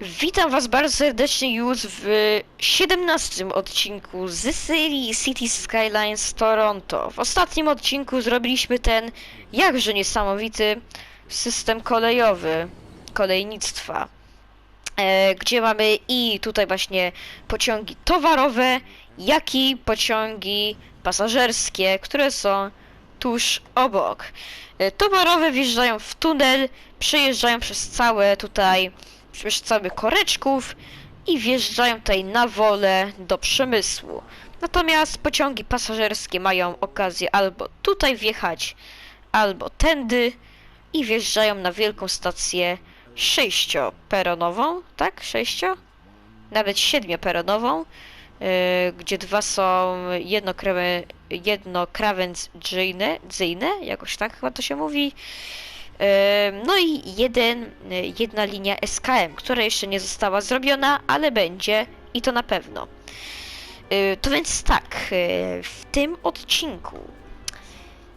Witam Was bardzo serdecznie już w 17 odcinku z serii City Skylines Toronto. W ostatnim odcinku zrobiliśmy ten jakże niesamowity system kolejowy, kolejnictwa, e, gdzie mamy i tutaj właśnie pociągi towarowe, jak i pociągi pasażerskie, które są tuż obok. E, Towarowe wjeżdżają w tunel, przejeżdżają przez całe tutaj, przez cały koreczków i wjeżdżają tutaj na wolę do przemysłu. Natomiast pociągi pasażerskie mają okazję albo tutaj wjechać, albo tędy i wjeżdżają na wielką stację sześcioperonową, tak? Sześcio? Nawet siedmioperonową, yy, gdzie dwa są jednokrawędzyjne, jakoś tak chyba to się mówi. No i jeden, yy, jedna linia SKM, która jeszcze nie została zrobiona, ale będzie i to na pewno. Yy, To więc tak, yy, w tym odcinku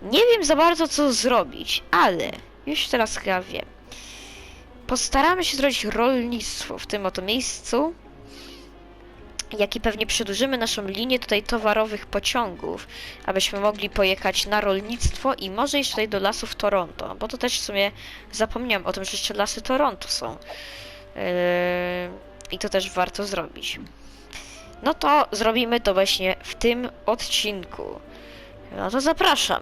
nie wiem za bardzo co zrobić, ale już teraz chyba wiem. Postaramy się zrobić rolnictwo w tym oto miejscu. Jak i pewnie przedłużymy naszą linię tutaj towarowych pociągów, abyśmy mogli pojechać na rolnictwo i może jeszcze tutaj do lasów Toronto, bo to też w sumie zapomniałam o tym, że jeszcze lasy Toronto są. Yy, I to też warto zrobić. No to zrobimy to właśnie w tym odcinku. No to zapraszam.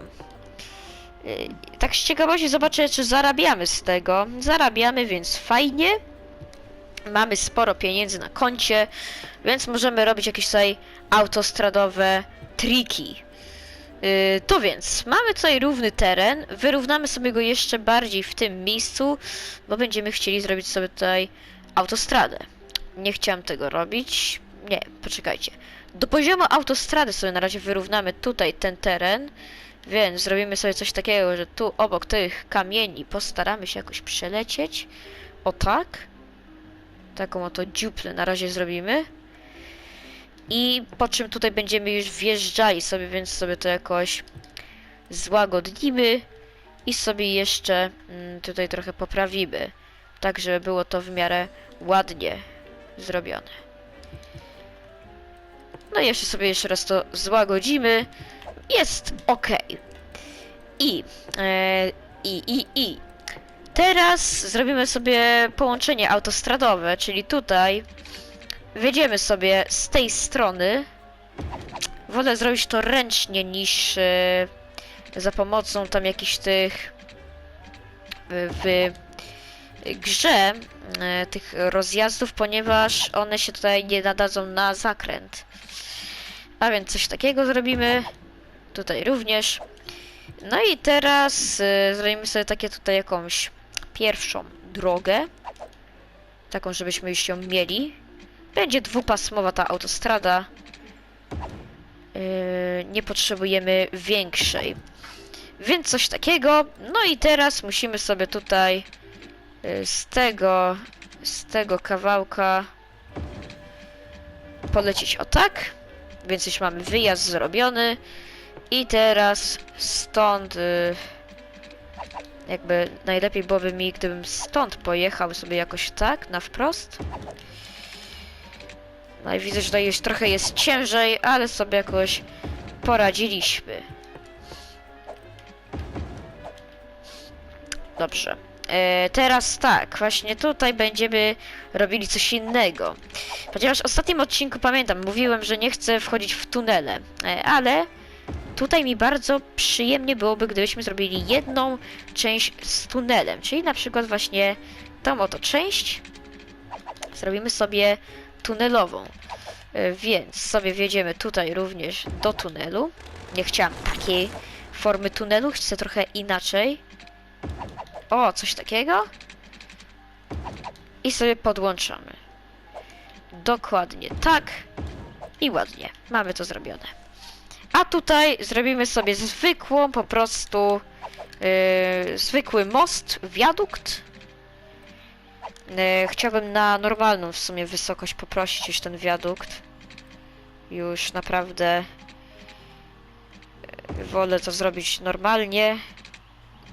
Yy, Tak z ciekawości zobaczę, czy zarabiamy z tego. Zarabiamy, więc fajnie. Mamy sporo pieniędzy na koncie, więc możemy robić jakieś tutaj autostradowe triki. Yy, to więc, mamy tutaj równy teren, wyrównamy sobie go jeszcze bardziej w tym miejscu, bo będziemy chcieli zrobić sobie tutaj autostradę. Nie chciałam tego robić. Nie, poczekajcie. Do poziomu autostrady sobie na razie wyrównamy tutaj ten teren, więc zrobimy sobie coś takiego, że tu obok tych kamieni postaramy się jakoś przelecieć. O tak. Taką oto dziuplę na razie zrobimy. I po czym tutaj będziemy już wjeżdżali sobie, więc sobie to jakoś złagodnimy i sobie jeszcze mm, tutaj trochę poprawimy, tak żeby było to w miarę ładnie zrobione. No i jeszcze sobie jeszcze raz to złagodzimy. Jest ok. I, e, i, i, i. Teraz zrobimy sobie połączenie autostradowe, czyli tutaj Wjedziemy sobie z tej strony. Wolę zrobić to ręcznie niż e, za pomocą tam jakichś tych w, grze e, tych rozjazdów, ponieważ one się tutaj nie nadadzą na zakręt. A więc coś takiego zrobimy. Tutaj również. No i teraz e, zrobimy sobie takie tutaj jakąś pierwszą drogę. Taką, żebyśmy już ją mieli. Będzie dwupasmowa ta autostrada. Yy, nie potrzebujemy większej. Więc coś takiego. No i teraz musimy sobie tutaj yy, z tego z tego kawałka polecieć o tak. Więc już mamy wyjazd zrobiony. I teraz stąd yy, jakby najlepiej byłoby mi, gdybym stąd pojechał sobie jakoś tak, na wprost. No i widzę, że tutaj już trochę jest ciężej, ale sobie jakoś poradziliśmy. Dobrze. E, teraz tak, właśnie tutaj będziemy robili coś innego. Ponieważ w ostatnim odcinku pamiętam, mówiłem, że nie chcę wchodzić w tunele, e, ale tutaj mi bardzo przyjemnie byłoby, gdybyśmy zrobili jedną część z tunelem, czyli na przykład właśnie tą oto część zrobimy sobie tunelową. E, Więc sobie wjedziemy tutaj również do tunelu. Nie chciałam takiej formy tunelu, chcę trochę inaczej. O, coś takiego. I sobie podłączamy. Dokładnie tak. I ładnie. Mamy to zrobione. A tutaj zrobimy sobie zwykłą, po prostu yy, zwykły most, wiadukt. E, Chciałbym na normalną w sumie wysokość poprosić już ten wiadukt. Już naprawdę e, wolę to zrobić normalnie.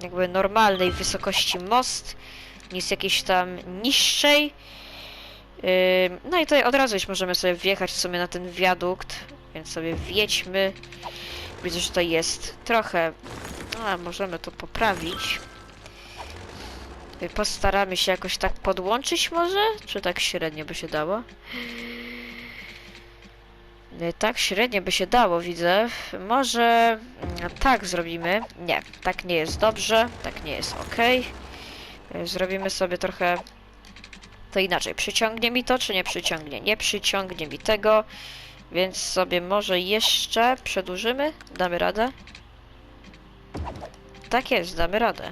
Jakby normalnej wysokości most, niż jakiejś tam niższej. Ym, No i tutaj od razu już możemy sobie wjechać w sumie na ten wiadukt, więc sobie wjedźmy. Widzę, że tutaj jest trochę... A, możemy to poprawić. Postaramy się jakoś tak podłączyć może? Czy tak średnio by się dało? Y, Tak średnio by się dało, widzę. Może mm, tak zrobimy. Nie, tak nie jest dobrze. Tak nie jest ok. Zrobimy sobie trochę to inaczej. Przyciągnie mi to, czy nie przyciągnie? Nie przyciągnie mi tego. Więc sobie może jeszcze przedłużymy? Damy radę? Tak jest, damy radę.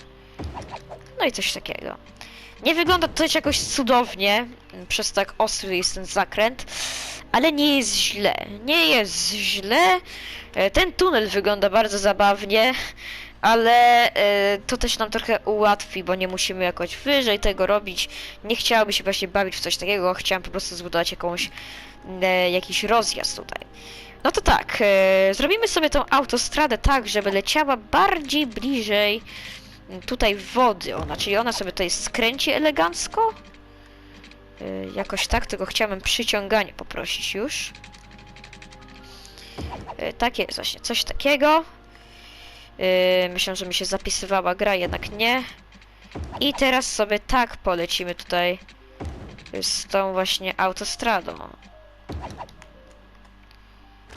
No i coś takiego. Nie wygląda to jakoś cudownie, przez tak ostry jest ten zakręt, ale nie jest źle. Nie jest źle. E, Ten tunel wygląda bardzo zabawnie, ale e, to też nam trochę ułatwi, bo nie musimy jakoś wyżej tego robić. Nie chciałoby się właśnie bawić w coś takiego, chciałam po prostu zbudować jakąś, e, jakiś rozjazd tutaj. No to tak, e, zrobimy sobie tą autostradę tak, żeby leciała bardziej bliżej tutaj wody ona, czyli ona sobie tutaj skręci elegancko. Jakoś tak, tylko chciałabym przyciąganie poprosić już. Tak jest właśnie, coś takiego. Yy, myślę, że mi się zapisywała gra, jednak nie. I teraz sobie tak polecimy tutaj z tą właśnie autostradą.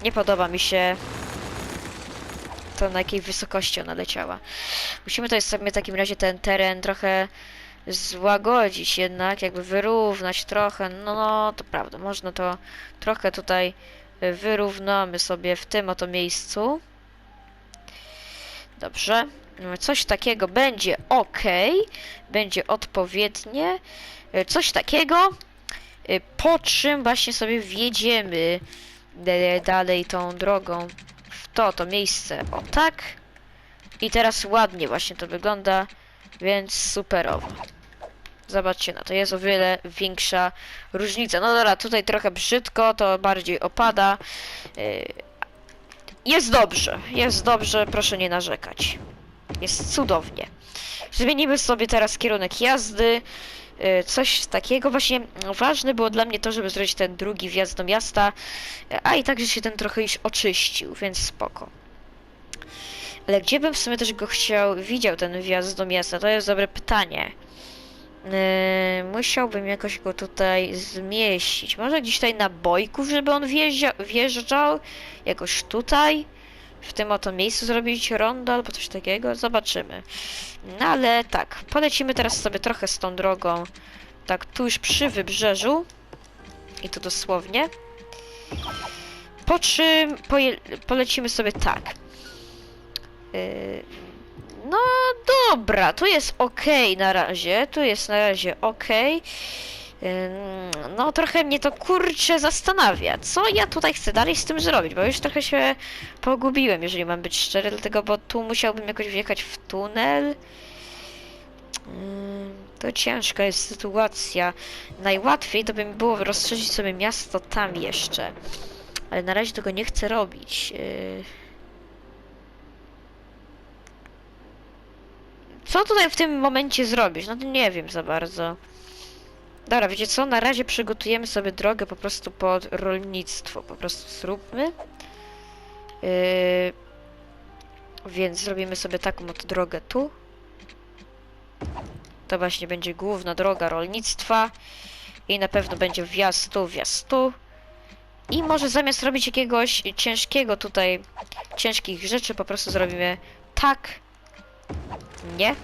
Nie podoba mi się to na jakiej wysokości ona leciała. Musimy tutaj sobie w takim razie ten teren trochę złagodzić jednak, jakby wyrównać trochę. No, no to prawda, można to trochę tutaj wyrównamy sobie w tym oto miejscu. Dobrze. Coś takiego będzie ok. Będzie odpowiednie. E, Coś takiego. e, Po czym właśnie sobie wjedziemy e, dalej tą drogą w to, to miejsce. O tak. I teraz ładnie właśnie to wygląda. Więc superowo. Zobaczcie na to, jest o wiele większa różnica. No dobra, tutaj trochę brzydko, to bardziej opada. Jest dobrze, jest dobrze, proszę nie narzekać. Jest cudownie. Zmienimy sobie teraz kierunek jazdy. y, Coś takiego właśnie ważne było dla mnie to, żeby zrobić ten drugi wjazd do miasta, a i także się ten trochę już oczyścił, więc spoko. Ale gdzie bym w sumie też go chciał, widział ten wjazd do miasta? To jest dobre pytanie. Yy, musiałbym jakoś go tutaj zmieścić. Może gdzieś tutaj na bojków, żeby on wjeżdża, wjeżdżał? Jakoś tutaj? W tym oto miejscu zrobić rondo albo coś takiego? Zobaczymy. No ale tak, polecimy teraz sobie trochę z tą drogą. Tak, tu już przy wybrzeżu. I to dosłownie. Po czym polecimy sobie tak. Yy, no dobra, tu jest ok na razie, tu jest na razie ok. No trochę mnie to kurczę zastanawia, co ja tutaj chcę dalej z tym zrobić, bo już trochę się pogubiłem, jeżeli mam być szczery, dlatego, bo tu musiałbym jakoś wjechać w tunel. To ciężka jest sytuacja. Najłatwiej to by mi było rozszerzyć sobie miasto tam jeszcze. Ale na razie tego nie chcę robić. Co tutaj w tym momencie zrobić? No to nie wiem za bardzo. Dobra, wiecie co? Na razie przygotujemy sobie drogę po prostu pod rolnictwo. Po prostu zróbmy. Yy, więc zrobimy sobie taką oto drogę tu. To właśnie będzie główna droga rolnictwa. I na pewno będzie wjazd tu, wjazd tu. I może zamiast robić jakiegoś ciężkiego tutaj, ciężkich rzeczy, po prostu zrobimy tak. Nie?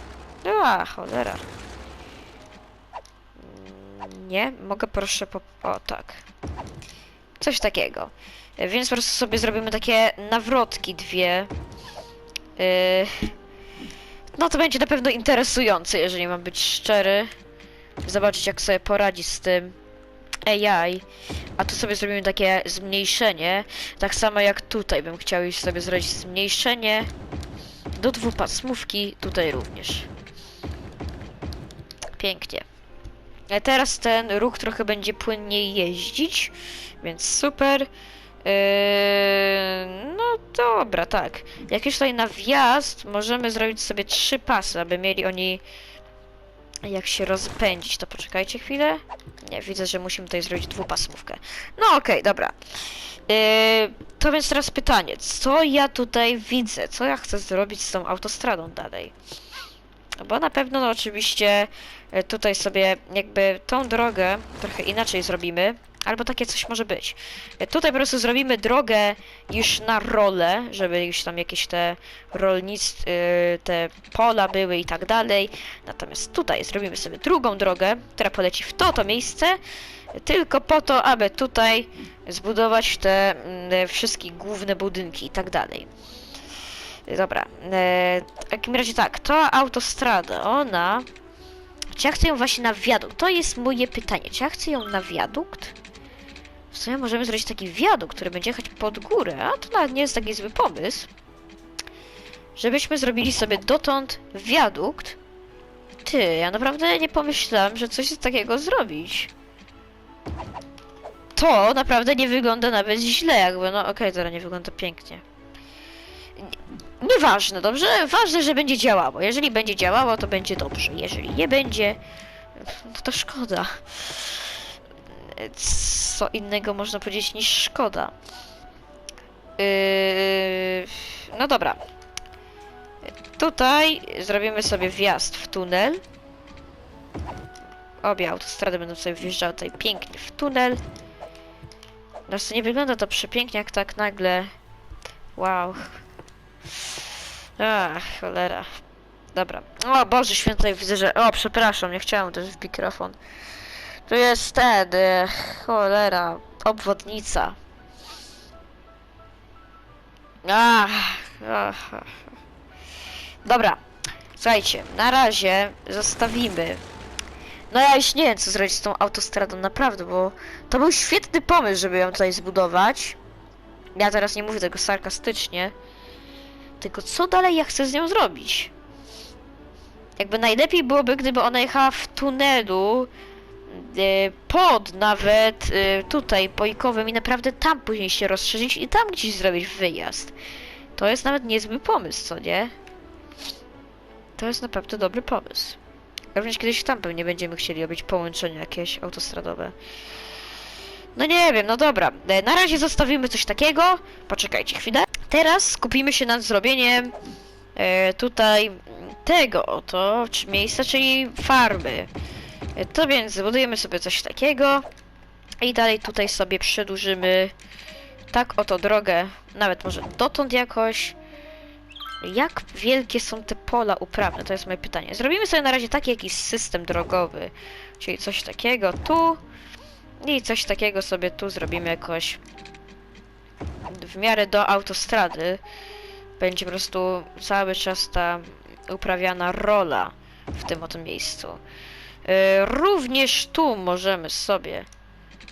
A, cholera. Nie, mogę proszę po... O, tak. Coś takiego. Więc po prostu sobie zrobimy takie nawrotki dwie. Yy... No to będzie na pewno interesujące, jeżeli mam być szczery. Zobaczyć jak sobie poradzi z tym AI. A tu sobie zrobimy takie zmniejszenie. Tak samo jak tutaj bym chciał sobie zrobić zmniejszenie. Do dwupasmówki tutaj również. Pięknie. E, Teraz ten ruch trochę będzie płynniej jeździć, więc super. Yy, no dobra, tak. Jak już tutaj na wjazd możemy zrobić sobie trzy pasy, aby mieli oni jak się rozpędzić, to poczekajcie chwilę. Nie, widzę, że musimy tutaj zrobić dwupasmówkę. No okej, dobra. Yy, to więc teraz pytanie, co ja tutaj widzę? Co ja chcę zrobić z tą autostradą dalej? Bo na pewno, no oczywiście, e, tutaj sobie jakby tą drogę trochę inaczej zrobimy. Albo takie coś może być. Tutaj po prostu zrobimy drogę już na role, żeby już tam jakieś te rolnictw, te pola były i tak dalej. Natomiast tutaj zrobimy sobie drugą drogę, która poleci w to, to miejsce, tylko po to, aby tutaj zbudować te mm, wszystkie główne budynki i tak dalej. Dobra, e, w takim razie tak, to autostrada, ona... Czy ja chcę ją właśnie na wiadukt? To jest moje pytanie. Czy ja chcę ją na wiadukt? W sumie możemy zrobić taki wiadukt, który będzie jechać pod górę, a to nawet nie jest taki zły pomysł. Żebyśmy zrobili sobie dotąd wiadukt. Ty, ja naprawdę nie pomyślałem, że coś takiego zrobić. To naprawdę nie wygląda nawet źle, jakby, no okej, teraz nie wygląda pięknie. Nie- Nieważne, dobrze? Ważne, że będzie działało. Jeżeli będzie działało, to będzie dobrze. Jeżeli nie będzie, no to szkoda. Co innego można powiedzieć niż szkoda. Yy, no dobra. Tutaj zrobimy sobie wjazd w tunel. Obie autostrady będą sobie wjeżdżały tutaj pięknie w tunel. Znaczy nie wygląda to przepięknie, jak tak nagle... Wow. Ach, cholera. Dobra. O Boże święty, widzę, że... O, przepraszam, nie chciałem też w mikrofon. Tu jest ten... e, Cholera. Obwodnica. Ach, ach, ach. Dobra. Słuchajcie, na razie zostawimy. No ja już nie wiem, co zrobić z tą autostradą, naprawdę, bo to był świetny pomysł, żeby ją tutaj zbudować. Ja teraz nie mówię tego sarkastycznie. Tylko co dalej ja chcę z nią zrobić? Jakby najlepiej byłoby, gdyby ona jechała w tunelu pod nawet e, tutaj pojkowym i naprawdę tam później się rozszerzyć i tam gdzieś zrobić wyjazd. To jest nawet niezły pomysł, co nie? To jest naprawdę dobry pomysł. Również kiedyś tam pewnie będziemy chcieli robić połączenia jakieś autostradowe. No nie wiem, no dobra. E, Na razie zostawimy coś takiego. Poczekajcie chwilę. Teraz skupimy się nad zrobieniem e, tutaj tego oto czy miejsca, czyli farmy. E, To więc zbudujemy sobie coś takiego i dalej tutaj sobie przedłużymy tak oto drogę, nawet może dotąd jakoś. Jak wielkie są te pola uprawne? To jest moje pytanie. Zrobimy sobie na razie taki jakiś system drogowy, czyli coś takiego tu i coś takiego sobie tu zrobimy jakoś w miarę do autostrady. Będzie po prostu cały czas ta uprawiana rola w tym oto miejscu. Yy, również tu możemy sobie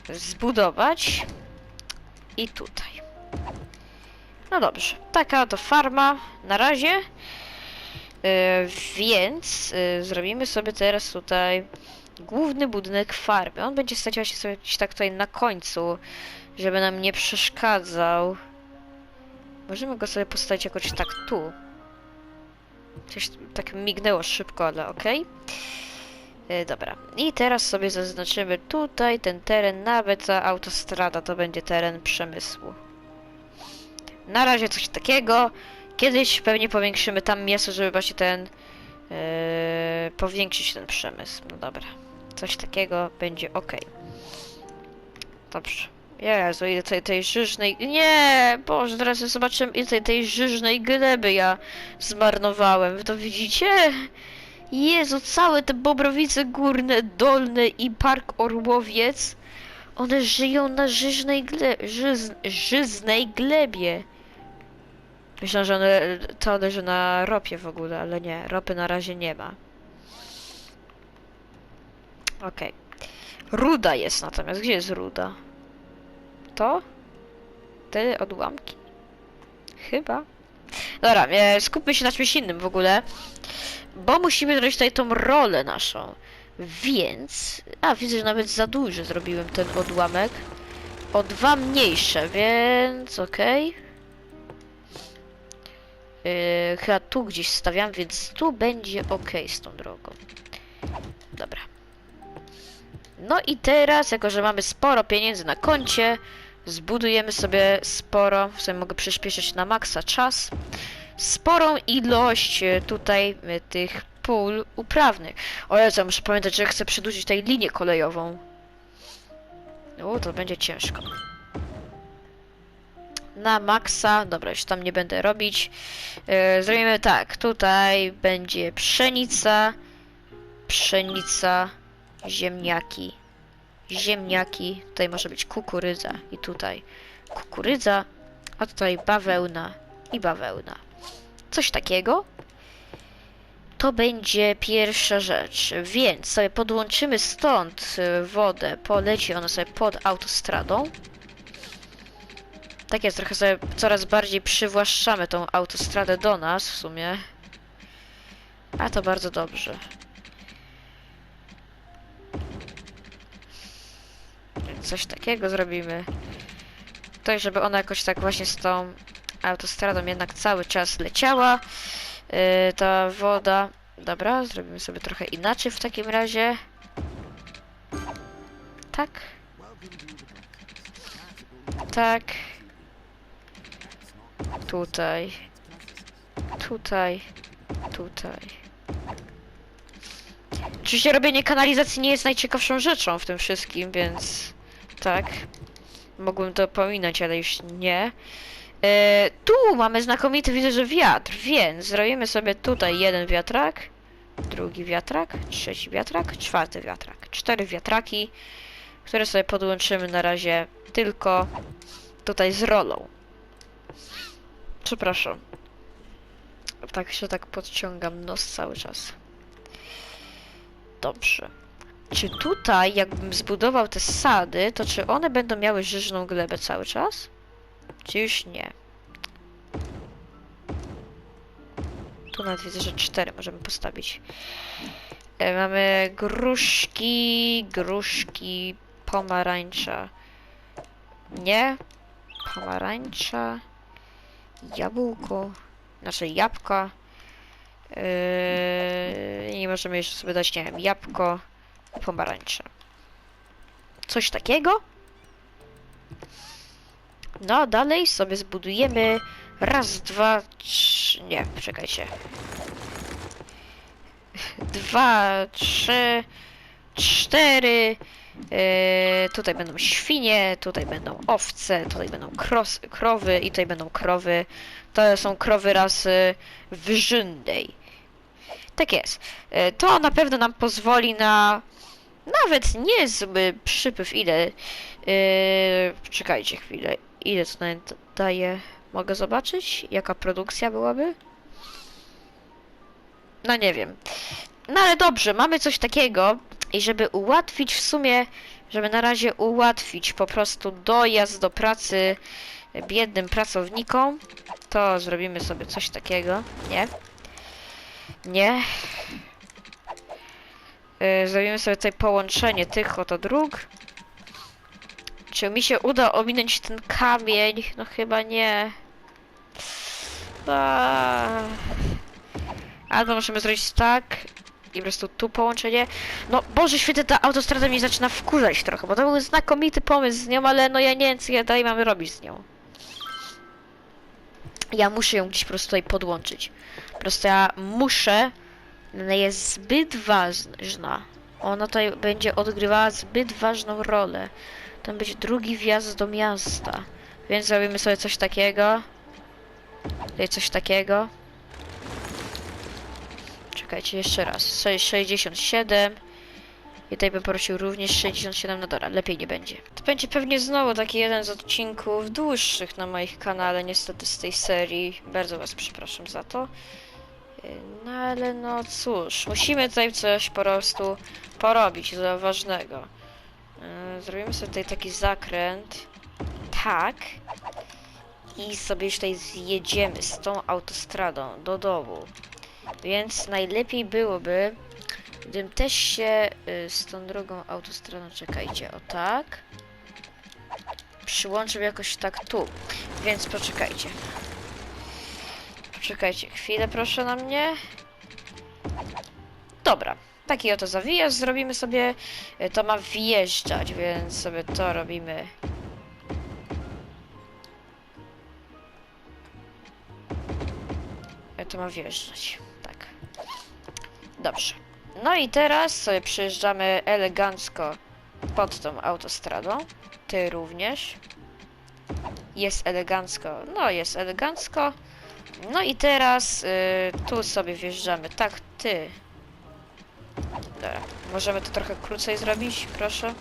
zbudować i tutaj. No dobrze, taka to farma na razie. Yy, więc yy, zrobimy sobie teraz tutaj główny budynek farmy. On będzie stać właśnie sobie gdzieś tak tutaj na końcu, żeby nam nie przeszkadzał. Możemy go sobie postawić jakoś tak tu. Coś tak mignęło szybko, ale okej. Yy, dobra. I teraz sobie zaznaczymy tutaj ten teren, nawet ta autostrada to będzie teren przemysłu. Na razie coś takiego. Kiedyś pewnie powiększymy tam miasto, żeby właśnie ten yy, powiększyć ten przemysł. No dobra. Coś takiego będzie ok. Dobrze. Jezu, ile tej, tej żyżnej... Nie! Boże, teraz ja zobaczyłem ile tej, tej żyżnej gleby ja zmarnowałem. Wy to widzicie? Jezu, całe te Bobrowice Górne, Dolne i Park Orłowiec one żyją na żyżnej gle... Żyz... żyznej glebie. Myślę, że one, to leży na ropie w ogóle, ale nie, ropy na razie nie ma. Okej. Ruda jest natomiast. Gdzie jest ruda? To? Te odłamki? Chyba. Dobra, e, skupmy się na czymś innym w ogóle. Bo musimy zrobić tutaj tą rolę naszą. Więc... A, widzę, że nawet za duży zrobiłem ten odłamek. O dwa mniejsze, więc okej. Yy, chyba tu gdzieś stawiam, więc tu będzie ok z tą drogą. dobra. No i teraz, jako że mamy sporo pieniędzy na koncie, zbudujemy sobie sporo, w sumie mogę przyspieszyć na maksa czas, sporą ilość e, tutaj e, tych pól uprawnych. O ja muszę pamiętać, że chcę przedłużyć tutaj linię kolejową. O, to będzie ciężko. Na maksa, dobra, już tam nie będę robić. E, zrobimy tak, tutaj będzie pszenica, pszenica, ziemniaki, ziemniaki, tutaj może być kukurydza i tutaj kukurydza, a tutaj bawełna i bawełna. Coś takiego. To będzie pierwsza rzecz, więc sobie podłączymy stąd y, wodę, poleci ona sobie pod autostradą. Tak jest, trochę sobie coraz bardziej przywłaszczamy tą autostradę do nas w sumie. A to bardzo dobrze. Coś takiego zrobimy. To, żeby ona jakoś tak właśnie z tą autostradą jednak cały czas leciała. Yy, ta woda. Dobra, zrobimy sobie trochę inaczej w takim razie. Tak. Tak. Tutaj. Tutaj. Tutaj. Oczywiście robienie kanalizacji nie jest najciekawszą rzeczą w tym wszystkim, więc tak. Mogłem to pominąć, ale już nie. E, tu mamy znakomity, widzę, że wiatr, więc zrobimy sobie tutaj jeden wiatrak, drugi wiatrak, trzeci wiatrak, czwarty wiatrak. Cztery wiatraki, które sobie podłączymy na razie tylko tutaj z rolą. Przepraszam. Tak się tak podciągam nos cały czas. Dobrze. Czy tutaj, jakbym zbudował te sady, to czy one będą miały żyżną glebę cały czas? Czy już nie? Tu nawet widzę, że cztery możemy postawić. E, mamy gruszki, gruszki, pomarańcza. Nie. Pomarańcza. Jabłko. Znaczy jabłka. Yy, I możemy jeszcze sobie dać, nie wiem, jabłko pomarańcze. Coś takiego? No, dalej sobie zbudujemy raz, dwa, trzy... Nie, czekajcie. Dwa, trzy, cztery. Yy, tutaj będą świnie, tutaj będą owce, tutaj będą kros, krowy i tutaj będą krowy. To są krowy rasy wyżynnej. Tak jest. Yy, to na pewno nam pozwoli na nawet niezły przypływ. Ile? Yy, czekajcie chwilę. Ile to daje? Mogę zobaczyć? Jaka produkcja byłaby? No nie wiem. No ale dobrze, mamy coś takiego i żeby ułatwić w sumie, żeby na razie ułatwić po prostu dojazd do pracy biednym pracownikom, to zrobimy sobie coś takiego. Nie. Nie. Yy, zrobimy sobie tutaj połączenie tych oto dróg. Czy mi się uda ominąć ten kamień? No chyba nie. Aaaa. Albo możemy zrobić tak i po prostu tu połączenie. No Boże święty, ta autostrada mnie zaczyna wkurzać trochę, bo to był znakomity pomysł z nią, ale no ja nie wiem co ja dalej robić z nią. Ja muszę ją gdzieś po prostu tutaj podłączyć. Po prostu ja muszę. Jest zbyt ważna. Ona tutaj będzie odgrywała zbyt ważną rolę. To będzie drugi wjazd do miasta. Więc zrobimy sobie coś takiego. Tutaj coś takiego. Czekajcie, jeszcze raz. Sze- 67. I tutaj bym prosił również 67 na dora. Lepiej nie będzie. To będzie pewnie znowu taki jeden z odcinków dłuższych na moich kanale, niestety z tej serii. Bardzo was przepraszam za to. No ale no cóż, musimy tutaj coś po prostu porobić za ważnego. Yy, Zrobimy sobie tutaj taki zakręt. Tak. I sobie tutaj zjedziemy z tą autostradą do domu. Więc najlepiej byłoby, gdybym też się y, z tą drugą autostradą, czekajcie, o tak. Przyłączył jakoś tak tu. Więc poczekajcie. Poczekajcie chwilę proszę na mnie. Dobra. Taki oto zawijaz zrobimy sobie. Y, To ma wjeżdżać, więc sobie to robimy. Y, To ma wjeżdżać. Tak. Dobrze. No i teraz sobie przyjeżdżamy elegancko pod tą autostradą. Ty również. Jest elegancko. No, jest elegancko. No i teraz y, tu sobie wjeżdżamy. Tak, ty. Dobra. Możemy to trochę krócej zrobić, proszę.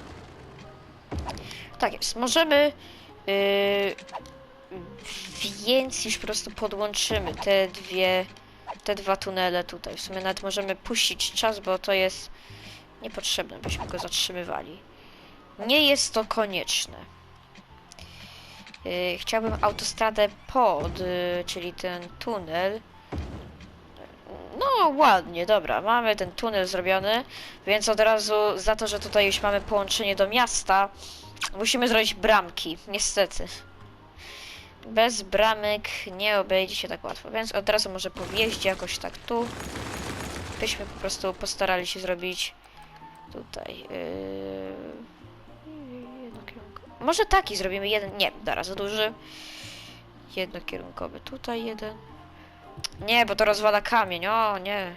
Tak jest. Możemy. y, więc już po prostu podłączymy te dwie. Te dwa tunele tutaj. W sumie nawet możemy puścić czas, bo to jest niepotrzebne, byśmy go zatrzymywali. Nie jest to konieczne. Yy, chciałbym autostradę pod, yy, czyli ten tunel. No ładnie, dobra, mamy ten tunel zrobiony, więc od razu za to, że tutaj już mamy połączenie do miasta, musimy zrobić bramki, niestety. Bez bramek nie obejdzie się tak łatwo, więc od razu może po jakoś tak tu, byśmy po prostu postarali się zrobić tutaj. Yy... Może taki zrobimy jeden. Nie, dobra, za duży. Jednokierunkowy. Tutaj jeden. Nie, bo to rozwala kamień. O, nie.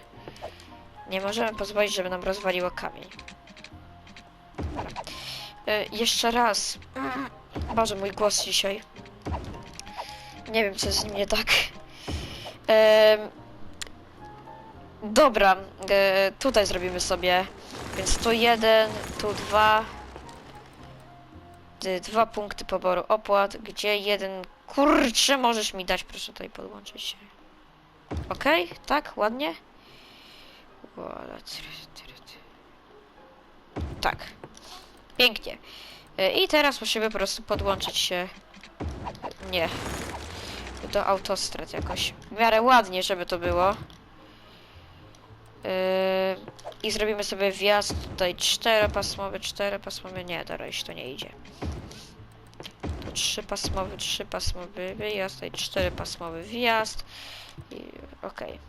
Nie możemy pozwolić, żeby nam rozwaliło kamień. Y, jeszcze raz. Boże, mój głos dzisiaj. Nie wiem, co jest z nim nie tak. Em, dobra, e, tutaj zrobimy sobie. Więc tu jeden, tu dwa. Y, Dwa punkty poboru opłat, gdzie jeden... Kurczę, możesz mi dać, proszę tutaj podłączyć się. Okej, tak, ładnie. Tak. Pięknie. Y, I teraz musimy po prostu podłączyć się... Nie. Do autostrad jakoś. W miarę ładnie, żeby to było. Yy, I zrobimy sobie wjazd tutaj czteropasmowy, czteropasmowy, nie, dobra, już to nie idzie. Tu trzypasmowy, trzypasmowy wyjazd, tutaj czteropasmowy wjazd. Okej.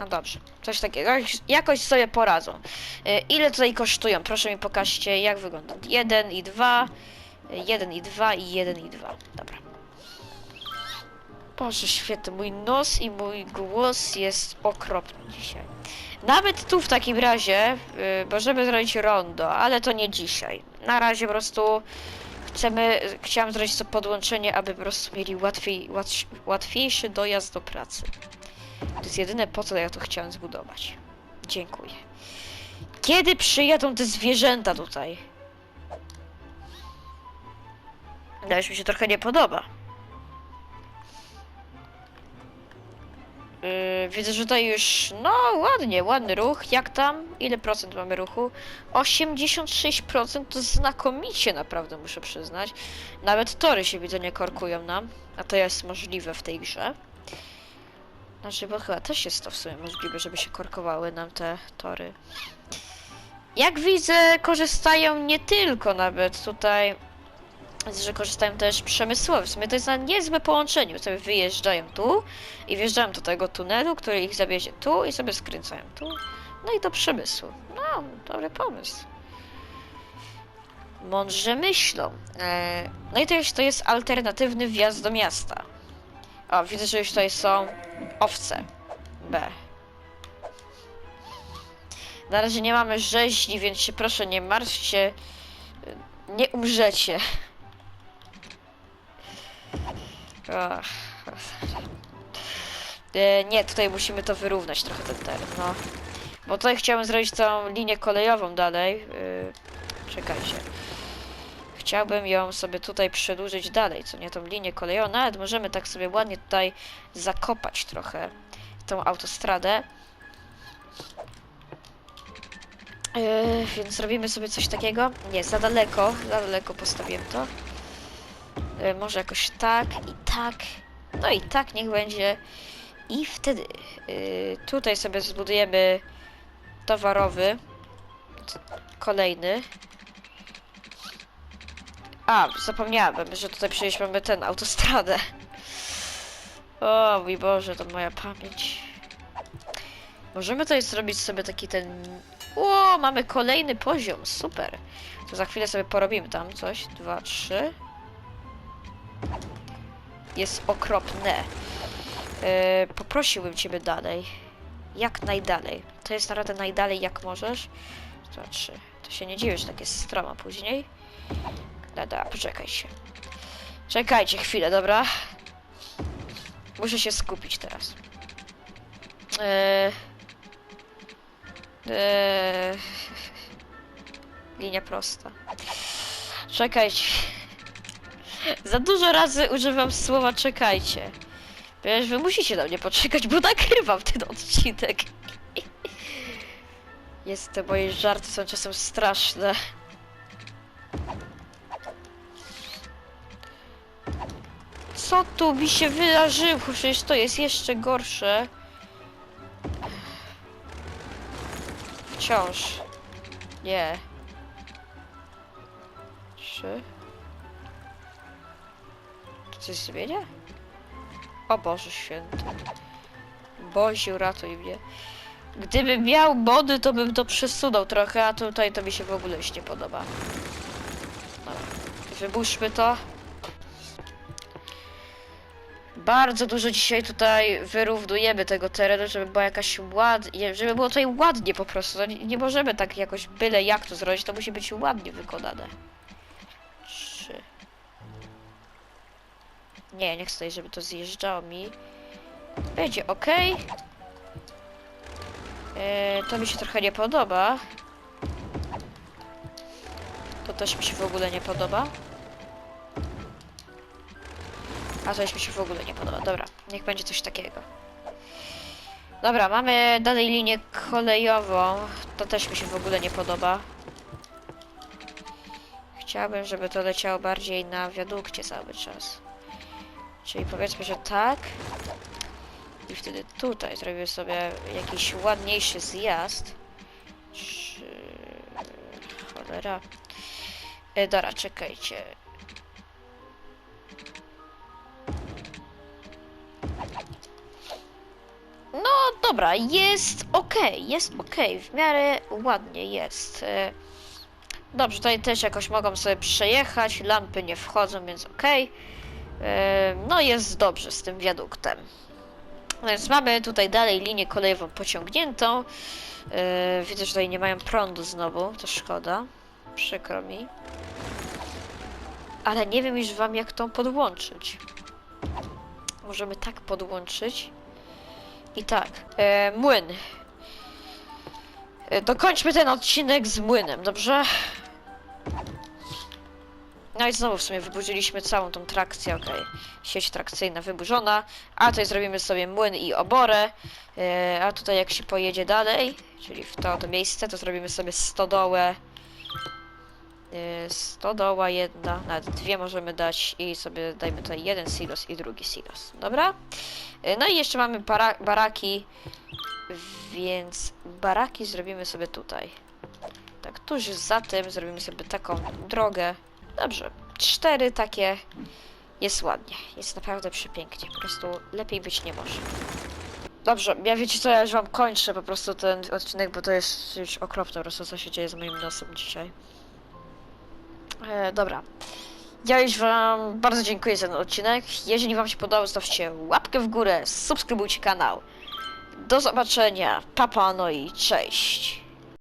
No dobrze, coś takiego, jakoś, jakoś sobie poradzą. Yy, ile tutaj kosztują? Proszę mi pokażcie, jak wygląda. 1 i 2, 1 i 2 i 1 i 2. Dobra. Boże świetny, mój nos i mój głos jest okropny dzisiaj. Nawet tu w takim razie yy, możemy zrobić rondo, ale to nie dzisiaj. Na razie po prostu chcemy, chciałam zrobić to podłączenie, aby po prostu mieli łatwiej, łat, łatwiejszy dojazd do pracy. To jest jedyne po co ja to chciałem zbudować. Dziękuję. Kiedy przyjadą te zwierzęta tutaj? No już mi się trochę nie podoba. Yy, widzę, że tutaj już, no ładnie, ładny ruch. Jak tam? Ile procent mamy ruchu? 86% to znakomicie naprawdę, muszę przyznać. Nawet tory się widzę nie korkują nam, a to jest możliwe w tej grze. Znaczy, bo chyba też jest to w sumie możliwe, żeby się korkowały nam te tory. Jak widzę, korzystają nie tylko nawet tutaj, że korzystają też sumie to jest na niezłe połączenie, bo sobie wyjeżdżają tu i wjeżdżają do tego tunelu, który ich zawiezie tu i sobie skręcają tu. No i do przemysłu. No, dobry pomysł. Mądrze myślą. E, no i to już to jest alternatywny wjazd do miasta. O, widzę, że już tutaj są owce. B. Na razie nie mamy rzeźni, więc się proszę nie martwcie. Nie umrzecie. E, nie, tutaj musimy to wyrównać trochę ten teren, no. Bo tutaj chciałem zrobić tą linię kolejową dalej. E, czekajcie. Chciałbym ją sobie tutaj przedłużyć dalej, co nie tą linię kolejową. Nawet możemy tak sobie ładnie tutaj zakopać trochę tą autostradę. E, więc zrobimy sobie coś takiego. Nie, za daleko, za daleko postawiłem to. E, może jakoś tak i tak. No i tak niech będzie. I wtedy y, tutaj sobie zbudujemy towarowy. Kolejny. A, zapomniałem, że tutaj przecież mamy ten autostradę. O mój Boże, to moja pamięć. Możemy tutaj zrobić sobie taki ten O, mamy kolejny poziom, super. To za chwilę sobie porobimy tam coś. Dwa, trzy. Jest okropne. E, poprosiłbym ciebie dalej. Jak najdalej. To jest naprawdę najdalej jak możesz. Trzy. To się nie dziwię, że tak jest stroma później. Dobra, poczekaj się. Czekajcie chwilę, dobra? Muszę się skupić teraz. Eee... Eee... Linia prosta. Czekajcie. Za dużo razy używam słowa czekajcie. Wiesz, wy musicie na mnie poczekać, bo nagrywam ten odcinek. Jest, te moje żarty są czasem straszne. Co tu mi się wydarzyło? Przecież to jest jeszcze gorsze. Wciąż. Nie. Trzy. Coś zmienia? O Boże święty. Boziu, ratuj mnie. Gdybym miał mody, to bym to przesunął trochę, a tutaj to mi się w ogóle już nie podoba. Dobra. Wybuszmy to. Bardzo dużo dzisiaj tutaj wyrównujemy tego terenu, żeby była jakaś ładnie, żeby było tutaj ładnie po prostu. No Nie, nie możemy tak jakoś byle jak to zrobić, to musi być ładnie wykonane. Nie, nie chcę żeby to zjeżdżało mi. Będzie ok. E, to mi się trochę nie podoba. To też mi się w ogóle nie podoba. A już mi się w ogóle nie podoba. Dobra, niech będzie coś takiego. Dobra, mamy dalej linię kolejową. To też mi się w ogóle nie podoba. Chciałbym, żeby to leciało bardziej na wiadukcie cały czas. Czyli powiedzmy, że tak. I wtedy tutaj zrobię sobie jakiś ładniejszy zjazd. Czy... Cholera. E, dobra, czekajcie. No dobra, jest ok, jest ok, w miarę ładnie jest. E, Dobrze, tutaj też jakoś mogą sobie przejechać, lampy nie wchodzą, więc ok. No jest dobrze z tym wiaduktem. Więc mamy tutaj dalej linię kolejową pociągniętą. E, Widzę, że tutaj nie mają prądu znowu, to szkoda. Przykro mi. Ale nie wiem już wam jak tą podłączyć. Możemy tak podłączyć. I tak, e, młyn. E, dokończmy ten odcinek z młynem, dobrze? No i znowu w sumie wyburzyliśmy całą tą trakcję, okej. Sieć trakcyjna wyburzona. A tutaj zrobimy sobie młyn i oborę. E, a tutaj jak się pojedzie dalej, czyli w to, to miejsce, to zrobimy sobie stodołę. E, stodoła jedna, nawet dwie możemy dać i sobie dajmy tutaj jeden silos i drugi silos, dobra? E, No i jeszcze mamy bara baraki, więc baraki zrobimy sobie tutaj. Tak, tuż za tym zrobimy sobie taką drogę. Dobrze, cztery takie jest ładnie, jest naprawdę przepięknie, po prostu lepiej być nie może. Dobrze, ja wiecie co, ja już wam kończę po prostu ten odcinek, bo to jest już okropne po prostu, co się dzieje z moim nosem dzisiaj. E, dobra. Ja już wam bardzo dziękuję za ten odcinek. Jeżeli wam się podobał, zostawcie łapkę w górę, subskrybujcie kanał. Do zobaczenia, papa, no i cześć.